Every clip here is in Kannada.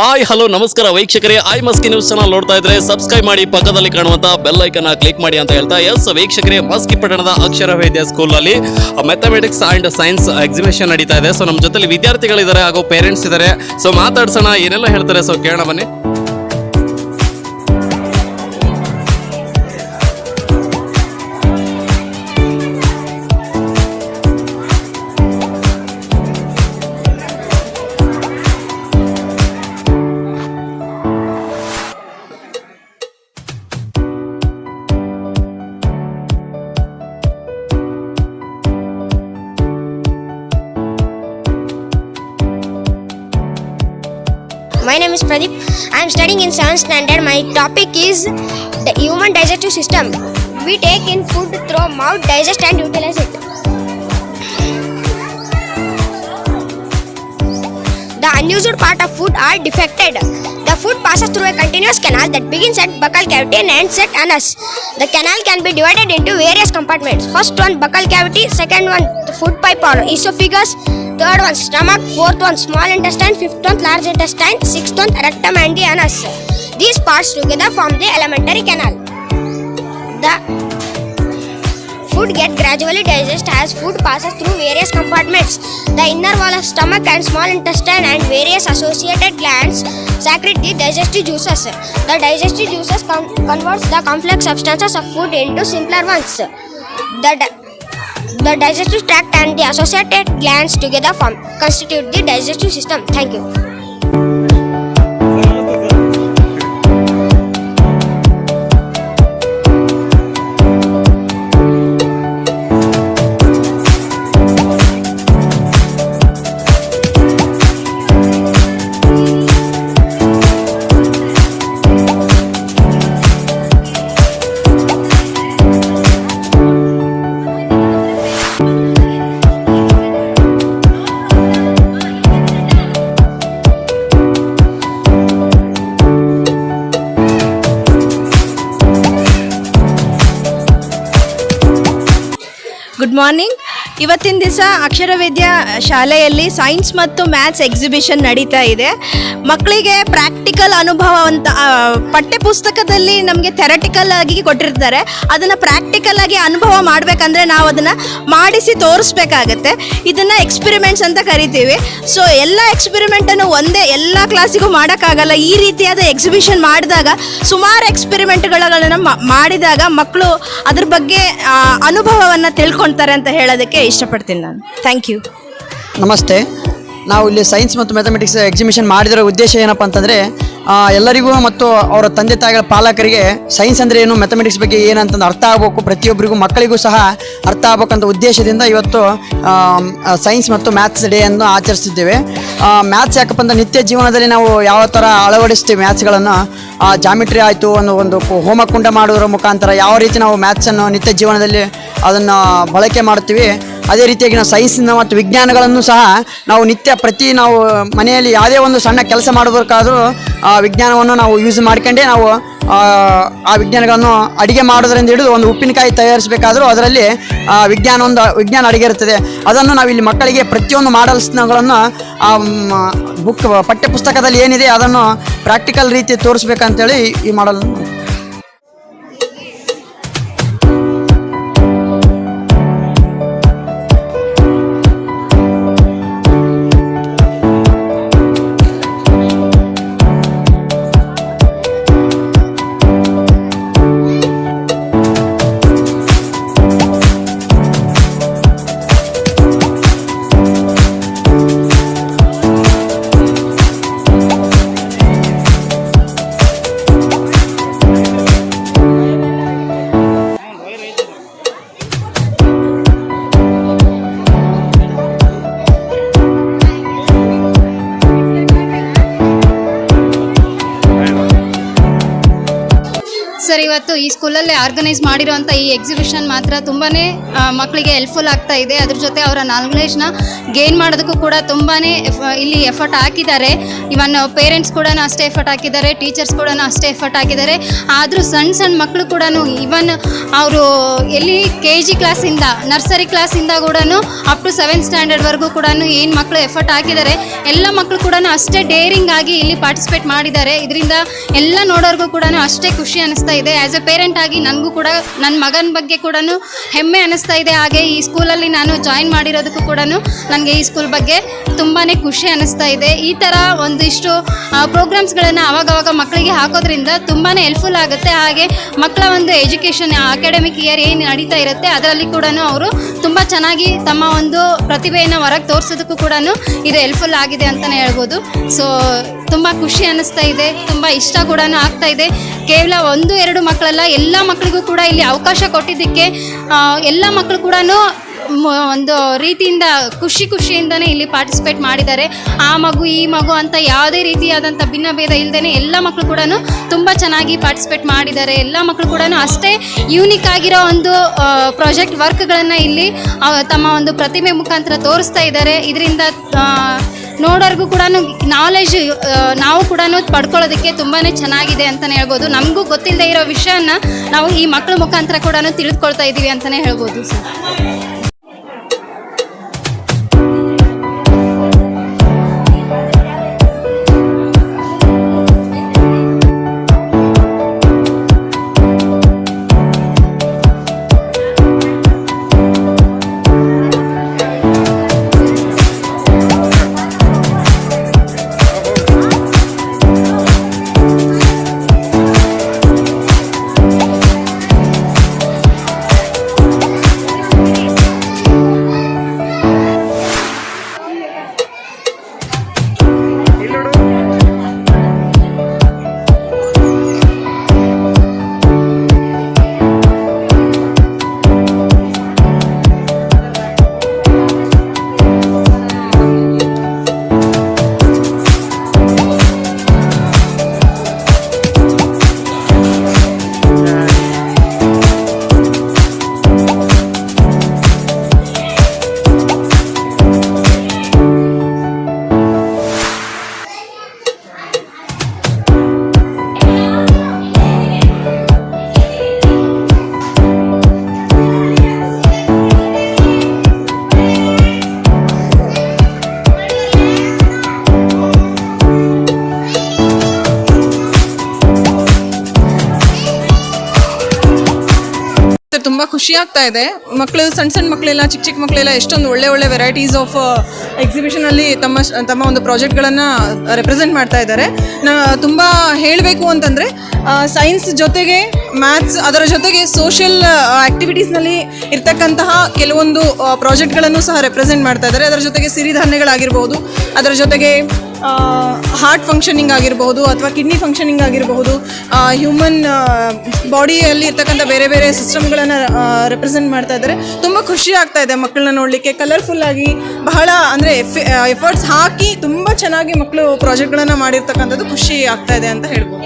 ಹಾಯ್ ಹಲೋ ನಮಸ್ಕಾರ ವೀಕ್ಷಕರೇ. ಐ ಮಸ್ಕಿ ನ್ಯೂಸ್ ಚಾನಲ್ ನೋಡ್ತಾ ಇದ್ರೆ ಸಬ್ಸ್ಕ್ರೈಬ್ ಮಾಡಿ ಪಕ್ಕದಲ್ಲಿ ಕಾಣುವಂತ ಬೆಲ್ ಐಕನ್ ಕ್ಲಿಕ್ ಮಾಡಿ ಅಂತ ಹೇಳ್ತಾ. ಎಸ್ ವೀಕ್ಷಕರೇ ಮಸ್ಕಿ ಪಟ್ಟಣದ ಅಕ್ಷರ ವೈದ್ಯ ಸ್ಕೂಲ್ ಅಲ್ಲಿ ಮ್ಯಾಥಮೆಟಿಕ್ಸ್ ಅಂಡ್ ಸೈನ್ಸ್ ಎಕ್ಸಿಬಿಷನ್ ನಡೀತಾ ಇದೆ. ಸೊ ನಮ್ಮ ಜೊತೆಲಿ ವಿದ್ಯಾರ್ಥಿಗಳಿದ್ದಾರೆ ಹಾಗೂ ಪೇರೆಂಟ್ಸ್ ಇದ್ದಾರೆ. ಸೊ ಮಾತಾಡ್ಸೋಣ, ಏನೆಲ್ಲ ಹೇಳ್ತಾರೆ? ಸೊ ಕೇಳೋಣ ಬನ್ನಿ. My name is Pradeep. I am studying in 7th standard. My topic is the human digestive system. We take in food through mouth, digest and utilize it. The unused part of food are defected. The food passes through a continuous canal that begins at buccal cavity and ends at anus. The canal can be divided into various compartments. First one buccal cavity, second one the food pipe or esophagus, third one stomach, fourth one small intestine, fifth one large intestine, sixth one rectum and the anus. These parts together form the alimentary canal. The Food gets gradually digested as food passes through various compartments. The inner wall of stomach and small intestine and various associated glands secrete the digestive juices. The digestive juices con- converts the complex substances of food into simpler ones. The, di- the digestive tract and the associated glands together form constitute the digestive system. Thank you. Morning ಇವತ್ತಿನ ದಿವಸ ಅಕ್ಷರವಿದ್ಯಾ ಶಾಲೆಯಲ್ಲಿ ಸೈನ್ಸ್ ಮತ್ತು ಮ್ಯಾಥ್ಸ್ ಎಕ್ಸಿಬಿಷನ್ ನಡೀತಾ ಇದೆ. ಮಕ್ಕಳಿಗೆ ಪ್ರಾಕ್ಟಿಕಲ್ ಅನುಭವ ಅಂತ ಪಠ್ಯ ಪಠ್ಯಪುಸ್ತಕದಲ್ಲಿ ನಮಗೆ ಥೆರಟಿಕಲ್ ಆಗಿ ಕೊಟ್ಟಿರ್ತಾರೆ. ಅದನ್ನು ಪ್ರಾಕ್ಟಿಕಲ್ ಆಗಿ ಅನುಭವ ಮಾಡಬೇಕಂದ್ರೆ ನಾವು ಅದನ್ನು ಮಾಡಿಸಿ ತೋರಿಸ್ಬೇಕಾಗತ್ತೆ. ಇದನ್ನು ಎಕ್ಸ್ಪಿರಿಮೆಂಟ್ಸ್ ಅಂತ ಕರಿತೀವಿ. ಸೊ ಎಲ್ಲ ಎಕ್ಸ್ಪೆರಿಮೆಂಟನ್ನು ಒಂದೇ ಎಲ್ಲ ಕ್ಲಾಸಿಗೂ ಮಾಡೋಕ್ಕಾಗಲ್ಲ. ಈ ರೀತಿಯಾದ ಎಕ್ಸಿಬಿಷನ್ ಮಾಡಿದಾಗ, ಸುಮಾರು ಎಕ್ಸ್ಪೆರಿಮೆಂಟ್ಗಳನ್ನು ಮಾಡಿದಾಗ ಮಕ್ಕಳು ಅದ್ರ ಬಗ್ಗೆ ಅನುಭವವನ್ನು ತಿಳ್ಕೊಳ್ತಾರೆ ಅಂತ ಹೇಳೋದಕ್ಕೆ ಇಷ್ಟಪಡ್ತೀನಿ ನಾನು. ಥ್ಯಾಂಕ್ ಯು ನಮಸ್ತೆ. ನಾವು ಇಲ್ಲಿ ಸೈನ್ಸ್ ಮತ್ತು ಮ್ಯಾಥಮೆಟಿಕ್ಸ್ ಎಕ್ಸಿಬಿಷನ್ ಮಾಡಿದಿರೋ ಉದ್ದೇಶ ಏನಪ್ಪ ಅಂತಂದರೆ ಎಲ್ಲರಿಗೂ ಮತ್ತು ಅವರ ತಂದೆ ತಾಯಿಗಳ ಪಾಲಕರಿಗೆ ಸೈನ್ಸ್ ಅಂದರೆ ಏನು ಮ್ಯಾಥಮೆಟಿಕ್ಸ್ ಬಗ್ಗೆ ಏನಂತಂದು ಅರ್ಥ ಆಗಬೇಕು, ಪ್ರತಿಯೊಬ್ಬರಿಗೂ, ಮಕ್ಕಳಿಗೂ ಸಹ ಅರ್ಥ ಆಗಬೇಕಂತ ಉದ್ದೇಶದಿಂದ ಇವತ್ತು ಸೈನ್ಸ್ ಮತ್ತು ಮ್ಯಾಥ್ಸ್ ಡೇ ಅನ್ನು ಆಚರಿಸ್ತಿದ್ದೇವೆ ಮ್ಯಾಥ್ಸ್ ಯಾಕಪ್ಪ ಅಂದ್ರೆ ನಿತ್ಯ ಜೀವನದಲ್ಲಿ ನಾವು ಯಾವ ಥರ ಅಳವಡಿಸ್ತೀವಿ ಮ್ಯಾಥ್ಸ್ಗಳನ್ನು ಜಾಮಿಟ್ರಿ ಆಯಿತು ಒಂದು ಕು- ಹೋಮಕುಂಡ ಮಾಡುವುದರ ಮುಖಾಂತರ ಯಾವ ರೀತಿ ನಾವು ಮ್ಯಾಥ್ಸನ್ನು ನಿತ್ಯ ಜೀವನದಲ್ಲಿ ಅದನ್ನು ಬಳಕೆ ಮಾಡ್ತೀವಿ ಅದೇ ರೀತಿಯಾಗಿ ನಾವು ಸೈನ್ಸ್ನ ಮತ್ತು ವಿಜ್ಞಾನಗಳನ್ನು ಸಹ ನಾವು ನಿತ್ಯ ಪ್ರತಿ ನಾವು ಮನೆಯಲ್ಲಿ ಯಾವುದೇ ಒಂದು ಸಣ್ಣ ಕೆಲಸ ಮಾಡಬೇಕಾದ್ರೂ ಆ ವಿಜ್ಞಾನವನ್ನು ನಾವು ಯೂಸ್ ಮಾಡ್ಕೊಂಡೇ ನಾವು ಆ, ಆ ವಿಜ್ಞಾನಗಳನ್ನು ಅಡುಗೆ ಮಾಡೋದ್ರಿಂದ ಹಿಡಿದು ಒಂದು ಉಪ್ಪಿನಕಾಯಿ ತಯಾರಿಸಬೇಕಾದರೂ ಅದರಲ್ಲಿ ಆ, ವಿಜ್ಞಾನ ಒಂದು ವಿಜ್ಞಾನ ಅಡುಗೆ ಇರ್ತದೆ ಅದನ್ನು ನಾವು ಇಲ್ಲಿ ಮಕ್ಕಳಿಗೆ ಪ್ರತಿಯೊಂದು ಮಾಡಲ್ಸ್ಗಳನ್ನು ಬುಕ್ ಪಠ್ಯಪುಸ್ತಕದಲ್ಲಿ ಏನಿದೆ ಅದನ್ನು ಪ್ರಾಕ್ಟಿಕಲ್ ರೀತಿ ತೋರಿಸ್ಬೇಕಂತೇಳಿ ಈ ಮಾಡಲ್ ಸರ್, ಇವತ್ತು ಈ ಸ್ಕೂಲಲ್ಲಿ ಆರ್ಗನೈಸ್ ಮಾಡಿರೋಂಥ ಈ ಎಕ್ಸಿಬಿಷನ್ ಮಾತ್ರ ತುಂಬಾ ಮಕ್ಕಳಿಗೆ ಹೆಲ್ಪ್ಫುಲ್ ಆಗ್ತಾ ಇದೆ. ಅದ್ರ ಜೊತೆ ಅವರ ನಾಲೆಜ್ನ ಗೇನ್ ಮಾಡೋದಕ್ಕೂ ಕೂಡ ತುಂಬಾ ಇಲ್ಲಿ ಎಫರ್ಟ್ ಹಾಕಿದ್ದಾರೆ. ಇವನ್ ಪೇರೆಂಟ್ಸ್ ಕೂಡ ಅಷ್ಟೇ ಎಫರ್ಟ್ ಹಾಕಿದ್ದಾರೆ ಟೀಚರ್ಸ್ ಕೂಡ ಅಷ್ಟೇ ಎಫರ್ಟ್ ಹಾಕಿದ್ದಾರೆ. ಆದರೂ ಸಣ್ಣ ಸಣ್ಣ ಮಕ್ಕಳು ಕೂಡ ಇವನ್ ಅವರು ಎಲ್ಲಿ ಕೆ ಜಿ ಕ್ಲಾಸಿಂದ ನರ್ಸರಿ ಕ್ಲಾಸಿಂದ ಕೂಡ ಅಪ್ ಟು ಸೆವೆಂತ್ ಸ್ಟ್ಯಾಂಡರ್ಡ್ವರೆಗೂ ಕೂಡ ಏನು ಮಕ್ಕಳು ಎಫರ್ಟ್ ಹಾಕಿದ್ದಾರೆ, ಎಲ್ಲ ಮಕ್ಕಳು ಕೂಡ ಅಷ್ಟೇ ಡೇರಿಂಗ್ ಆಗಿ ಇಲ್ಲಿ ಪಾರ್ಟಿಸಿಪೇಟ್ ಮಾಡಿದ್ದಾರೆ. ಇದರಿಂದ ಎಲ್ಲ ನೋಡೋರ್ಗೂ ಕೂಡ ಅಷ್ಟೇ ಖುಷಿ ಅನಿಸ್ತಾ ಆ್ಯಸ್ ಎ ಪೇರೆಂಟ್ ಆಗಿ ನನಗೂ ಕೂಡ ನನ್ನ ಮಗನ ಬಗ್ಗೆ ಕೂಡ ಹೆಮ್ಮೆ ಅನಿಸ್ತಾ ಇದೆ. ಹಾಗೆ ಈ ಸ್ಕೂಲಲ್ಲಿ ನಾನು ಜಾಯಿನ್ ಮಾಡಿರೋದಕ್ಕೂ ಕೂಡ ನನಗೆ ಈ ಸ್ಕೂಲ್ ಬಗ್ಗೆ ತುಂಬಾ ಖುಷಿ ಅನಿಸ್ತಾ ಇದೆ. ಈ ಥರ ಒಂದಿಷ್ಟು ಪ್ರೋಗ್ರಾಮ್ಸ್ಗಳನ್ನು ಆವಾಗವಾಗ ಮಕ್ಕಳಿಗೆ ಹಾಕೋದ್ರಿಂದ ತುಂಬಾ ಹೆಲ್ಪ್ಫುಲ್ ಆಗುತ್ತೆ. ಹಾಗೆ ಮಕ್ಕಳ ಒಂದು ಎಜುಕೇಷನ್ ಅಕಾಡೆಮಿಕ್ ಇಯರ್ ಏನು ನಡೀತಾ ಇರುತ್ತೆ, ಅದರಲ್ಲಿ ಕೂಡ ಅವರು ತುಂಬ ಚೆನ್ನಾಗಿ ತಮ್ಮ ಒಂದು ಪ್ರತಿಭೆಯನ್ನು ಹೊರಗೆ ತೋರಿಸೋದಕ್ಕೂ ಕೂಡ ಇದು ಹೆಲ್ಪ್ಫುಲ್ ಆಗಿದೆ ಅಂತಲೇ ಹೇಳ್ಬೋದು. ಸೊ ತುಂಬ ಖುಷಿ ಅನ್ನಿಸ್ತಾ ಇದೆ, ತುಂಬ ಇಷ್ಟ ಕೂಡ ಆಗ್ತಾ ಇದೆ. ಕೇವಲ ಒಂದು, ಎರಡು ಮಕ್ಕಳಲ್ಲ, ಎಲ್ಲ ಮಕ್ಕಳಿಗೂ ಕೂಡ ಇಲ್ಲಿ ಅವಕಾಶ ಕೊಟ್ಟಿದ್ದಕ್ಕೆ ಎಲ್ಲ ಮಕ್ಕಳು ಕೂಡ ಒಂದು ರೀತಿಯಿಂದ ಖುಷಿ ಖುಷಿಯಿಂದನೇ ಇಲ್ಲಿ ಪಾರ್ಟಿಸಿಪೇಟ್ ಮಾಡಿದ್ದಾರೆ. ಆ ಮಗು, ಈ ಮಗು ಅಂತ ಯಾವುದೇ ರೀತಿಯಾದಂಥ ಭಿನ್ನ ಭೇದ ಇಲ್ಲದೇ ಎಲ್ಲ ಮಕ್ಕಳು ಕೂಡ ತುಂಬ ಚೆನ್ನಾಗಿ ಪಾರ್ಟಿಸಿಪೇಟ್ ಮಾಡಿದ್ದಾರೆ. ಎಲ್ಲ ಮಕ್ಕಳು ಕೂಡ ಅಷ್ಟೇ ಯೂನಿಕ್ ಆಗಿರೋ ಒಂದು ಪ್ರಾಜೆಕ್ಟ್ ವರ್ಕ್ಗಳನ್ನು ಇಲ್ಲಿ ತಮ್ಮ ಒಂದು ಪ್ರತಿಮೆ ಮುಖಾಂತರ ತೋರಿಸ್ತಾ ಇದ್ದಾರೆ. ಇದರಿಂದ ನೋಡೋರ್ಗೂ ಕೂಡ ನಾಲೆಜ್ ನಾವು ಕೂಡ ಪಡ್ಕೊಳ್ಳೋದಕ್ಕೆ ತುಂಬಾ ಚೆನ್ನಾಗಿದೆ ಅಂತಲೇ ಹೇಳ್ಬೋದು. ನಮಗೂ ಗೊತ್ತಿಲ್ಲದೆ ಇರೋ ವಿಷಯನ ನಾವು ಈ ಮಕ್ಕಳ ಮುಖಾಂತರ ಕೂಡ ತಿಳಿದುಕೊಳ್ತಾ ಇದ್ದೀವಿ ಅಂತಲೇ ಹೇಳ್ಬೋದು ಸರ್. ತುಂಬ ಖುಷಿ ಆಗ್ತಾ ಇದೆ. ಮಕ್ಕಳು ಸಣ್ಣ ಸಣ್ಣ ಮಕ್ಕಳೆಲ್ಲ ಚಿಕ್ಕ ಚಿಕ್ಕ ಮಕ್ಕಳೆಲ್ಲ ಎಷ್ಟೊಂದು ಒಳ್ಳೆ ಒಳ್ಳೆ ವೆರೈಟೀಸ್ ಆಫ್ ಎಕ್ಸಿಬಿಷನಲ್ಲಿ ತಮ್ಮ ತಮ್ಮ ಒಂದು ಪ್ರಾಜೆಕ್ಟ್ಗಳನ್ನು ರೆಪ್ರೆಸೆಂಟ್ ಮಾಡ್ತಾ ಇದ್ದಾರೆ. ನಾ, ತುಂಬ ಹೇಳಬೇಕು ಅಂತಂದರೆ ಸೈನ್ಸ್ ಜೊತೆಗೆ ಮ್ಯಾಥ್ಸ್ ಅದರ ಜೊತೆಗೆ ಸೋಷಿಯಲ್ ಆ್ಯಕ್ಟಿವಿಟೀಸ್ನಲ್ಲಿ ಇರ್ತಕ್ಕಂತಹ ಕೆಲವೊಂದು ಪ್ರಾಜೆಕ್ಟ್ಗಳನ್ನು ಸಹ ರೆಪ್ರೆಸೆಂಟ್ ಮಾಡ್ತಾ ಇದ್ದಾರೆ. ಅದರ ಜೊತೆಗೆ ಸಿರಿಧಾನ್ಯಗಳಾಗಿರ್ಬೋದು, ಅದರ ಜೊತೆಗೆ ಹಾರ್ಟ್ ಫಂಕ್ಷನಿಂಗ್ ಆಗಿರಬಹುದು ಅಥವಾ ಕಿಡ್ನಿ ಫಂಕ್ಷನಿಂಗ್ ಆಗಿರಬಹುದು ಹ್ಯೂಮನ್ ಬಾಡಿಯಲ್ಲಿ ಇರ್ತಕ್ಕಂಥ ಬೇರೆ ಬೇರೆ ಸಿಸ್ಟಮ್ಗಳನ್ನು ರೆಪ್ರೆಸೆಂಟ್ ಮಾಡ್ತಾ ಇದ್ದಾರೆ. ತುಂಬ ಖುಷಿ ಆಗ್ತಾ ಇದೆ ಮಕ್ಕಳನ್ನ ನೋಡಲಿಕ್ಕೆ. ಕಲರ್ಫುಲ್ಲಾಗಿ ಬಹಳ ಅಂದರೆ ಎಫರ್ಟ್ಸ್ ಹಾಕಿ ತುಂಬ ಚೆನ್ನಾಗಿ ಮಕ್ಕಳು ಪ್ರಾಜೆಕ್ಟ್ಗಳನ್ನು ಮಾಡಿರ್ತಕ್ಕಂಥದ್ದು ಖುಷಿ ಆಗ್ತಾ ಇದೆ ಅಂತ ಹೇಳ್ಬೋದು.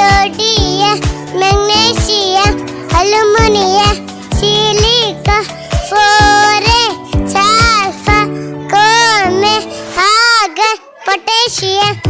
iodia, magnesia, aluminia, silica, fore, sulfur, chrome, argon, potassium.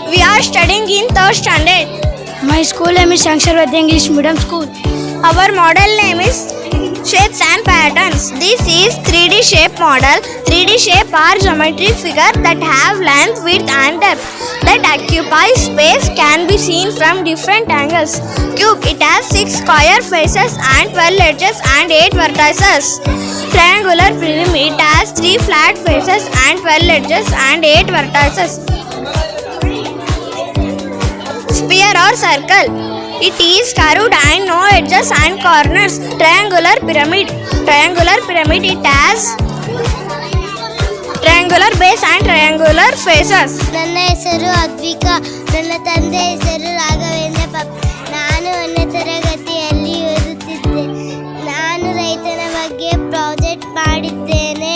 We are studying in third standard. My school name is Shankar English Medium School. Our model name is Shapes and Patterns. This is 3D shape model. 3D shape are geometric figure that have length, width and depth that occupy space can be seen from different angles. Cube, it has 6 square faces and 12 edges and 8 vertices. Triangular prism, it has 3 flat faces and 12 edges and 8 vertices. Sphere or circle. It is curved and no edges and corners. Triangular pyramid. Triangular pyramid. It has triangular base and triangular faces. ನನ್ನ ಹೆಸರು ಅದ್ವಿಕ ನನ್ನ ತಂದೆ ಹೆಸರು ರಾಘವೇಂದ್ರ ಪಪ್ಪ ನಾನು ಒಂದನೇ ತರಗತಿಯಲ್ಲಿ ಓದುತ್ತಿದ್ದೆ ನಾನು ರೈತನ ಬಗ್ಗೆ ಪ್ರಾಜೆಕ್ಟ್ ಮಾಡಿದ್ದೇನೆ